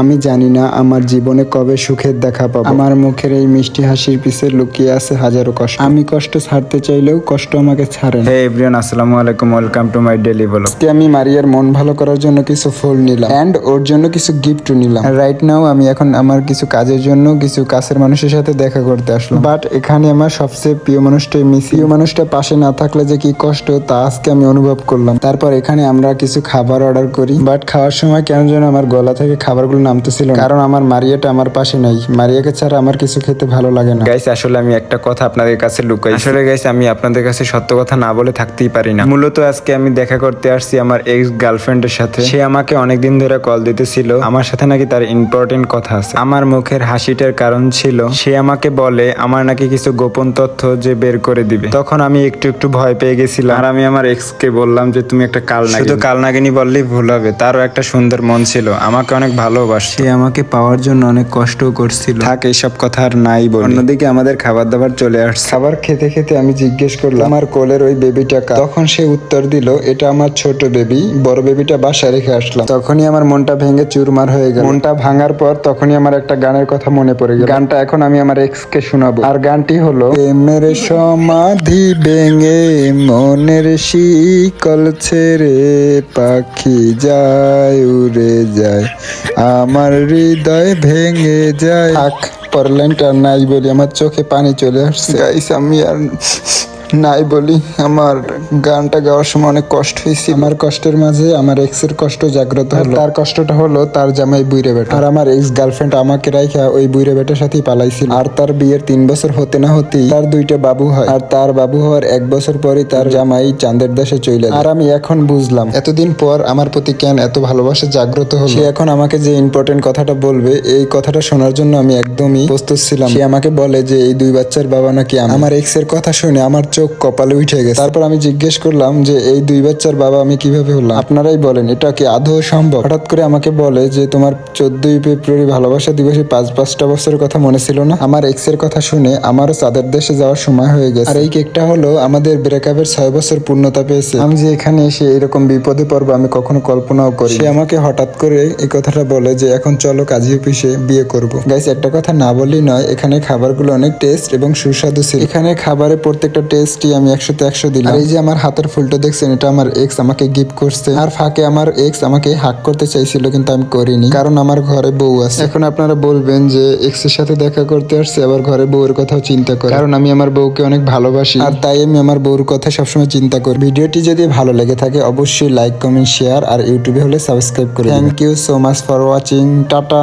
আমি জানি না আমার জীবনে কবে সুখের দেখা পাবো। আমার মুখের এই মিষ্টি হাসির পিছে লুকিয়ে আছে হাজারো কষ্ট। আমি কষ্ট ছাড়তে চাইলেও কষ্ট আমাকে ছাড়ে হে এভরিওয়ান আসসালামু আলাইকুম welcome to my daily blog. আজকে আমি মারিয়ার মন ভালো করার জন্য কিছু ফুল নিলাম। এন্ড ওর জন্য কিছু গিফট নিলাম। রাইট নাও আমি এখন আমার কিছু কাজের জন্য কিছু কাছের মানুষের সাথে দেখা করতে আসলাম। বাট এখানে আমার সবচেয়ে প্রিয় মানুষটাই মিস। প্রিয় মানুষটা পাশে না থাকলে যে কি কষ্ট তা আজকে আমি অনুভব করলাম। তারপর এখানে আমরা কিছু খাবার অর্ডার করি। বাট খাওয়ার সময় কেন যেন আমার গলা থেকে খাবারগুলো নামতেছিল কারণ আমার মারিয়াটা আমার পাশে নাই। মারিয়াকে ছাড়া আমার কিছু খেতে ভালো লাগে না। গাইস আসলে আমি একটা কথা আপনাদের কাছে লুকাই আসলে গাইস আমি আপনাদের কাছে সত্য কথা না বলে থাকতেই পারি না। মূলত আজকে আমি দেখা করতে আসছি আমার এক্স গার্লফ্রেন্ডের সাথে। সে আমাকে অনেকদিন ধরে কল দিতেছিল। আমার সাথে নাকি তার ইম্পর্টেন্ট কথা আছে। আমার মুখের হাসিটার কারণ ছিল সে আমাকে বলে আমার নাকি কিছু গোপন তথ্য যে বের করে দিবে। তখন আমি একটু একটু ভয় পেয়ে গেছিলাম। আর আমি আমার এক্স কে বললাম যে তুমি একটা কাল শুধু কাল নাগিনী বললেই ভুল হবে। তারও একটা সুন্দর মন ছিল। আমাকে অনেক ভালোবাসে সে আমাকে পাওয়ার জন্য অনেক কষ্ট করছিল। থাক এইসব কথা আর নাই বল। অন্যদিকে আমাদের খাবার দাবার চলে আসছে। খাবার খেতে খেতে আমি জিজ্ঞেস করলাম আমার কোলের ওই বেবিটা কার? তখন সে উত্তর দিল এটা আমার ছোট বেবি বড় বেবিটা বাসায় রেখে আসলাম। তখনই আমার মনটা ভেঙে চুরমার হয়ে গেল। মনটা ভাঙার পর তখনই আমার একটা গানের কথা মনে পড়ে গেল। গানটা এখন আমি আমার এক্স কে শোনাবো। আর গানটি হলো প্রেমের সমাধি ভেঙে মনের শিকল ছেড়ে পাখি যায় উড়ে যায়। আমার হৃদয় ভেঙে যায়। থাক আর নাই বলি আমার চোখে পানি চলে আসছে। আমি আর নাই বলি আমার গানটা গাওয়ার সময় অনেক কষ্ট হয়েছে। আমার কষ্টের মাঝে আমার এক্সের কষ্ট জাগ্রত হলো। তার কষ্টটা হলো তার জামাই বুইরে বেটা। আর আমার এক্স গার্লফ্রেন্ড আমাকে রাইখা ওই বুইরে বেটার সাথেই পালাইছিল। আর তার বিয়ের তিন বছর হতে না হতেই তার দুইটা বাবু হয়। আর তার বাবু হওয়ার এক বছর পরই তার জামাই চাঁদের দেশে চলে আর আমি এখন বুঝলাম এতদিন পর আমার প্রতি কেন এত ভালোবাসা জাগ্রত হলো? সে এখন আমাকে যে ইম্পর্টেন্ট কথাটা বলবে এই কথাটা শোনার জন্য আমি একদমই প্রস্তুত ছিলাম। সে আমাকে বলে যে এই দুই বাচ্চার বাবা নাকি আমি। আমার এক্সের কথা শুনে আমার চোখ কপালে উঠে গেছে। তারপর আমি জিজ্ঞেস করলাম যে এই দুই বাচ্চার বাবা আমি কীভাবে হলাম? আপনারাই বলেন এটা কি আদৌ সম্ভব? হঠাৎ করে আমাকে বলে যে তোমার চোদ্দই ফেব্রুয়ারি ভালোবাসা দিবসে পাঁচ পাঁচটা বছরের কথা মনে ছিল না? আমার এক্সের কথা শুনে আমারও চাঁদের দেশে যাওয়ার সময় হয়ে গেছে। আর এই কেকটা হলো আমাদের ব্রেকআপের ছয় বছর পূর্ণতা পেয়েছে। আমি যে এখানে এসে এরকম বিপদে পড়ব আমি কখনো কল্পনাও করি সে আমাকে হঠাৎ করে এই কথাটা বলে যে এখন চলো কাজী অফিসে বিয়ে করব। গাইস একটা কথা না বললেই নয় এখানে খাবারগুলো অনেক টেস্ট এবং সুস্বাদু ছিল। এখানে খাবারের প্রত্যেকটা টেস্টই আমি একশোতে একশো দিলাম। আর এই যে আমার হাতের ফুলটা দেখছেন এটা আমার এক্স আমাকে গিফট করছে। আর ফাঁকে আমার এক্স আমাকে হাক করতে চাইছিল কিন্তু আমি করিনি। কারণ আমার ঘরে বউ আছে। এখন আপনারা বলবেন যে এক্সের সাথে দেখা করতে আসছে আবার ঘরে বউয়ের কথাও চিন্তা করে। কারণ আমি আমার বউকে অনেক ভালোবাসি। আর তাই আমি আমার বউর কথা সবসময় চিন্তা করি। ভিডিওটি যদি ভালো লেগে থাকে অবশ্যই লাইক কমেন্ট শেয়ার আর ইউটিউবে হলে সাবস্ক্রাইব করে thank you so much for watching tata.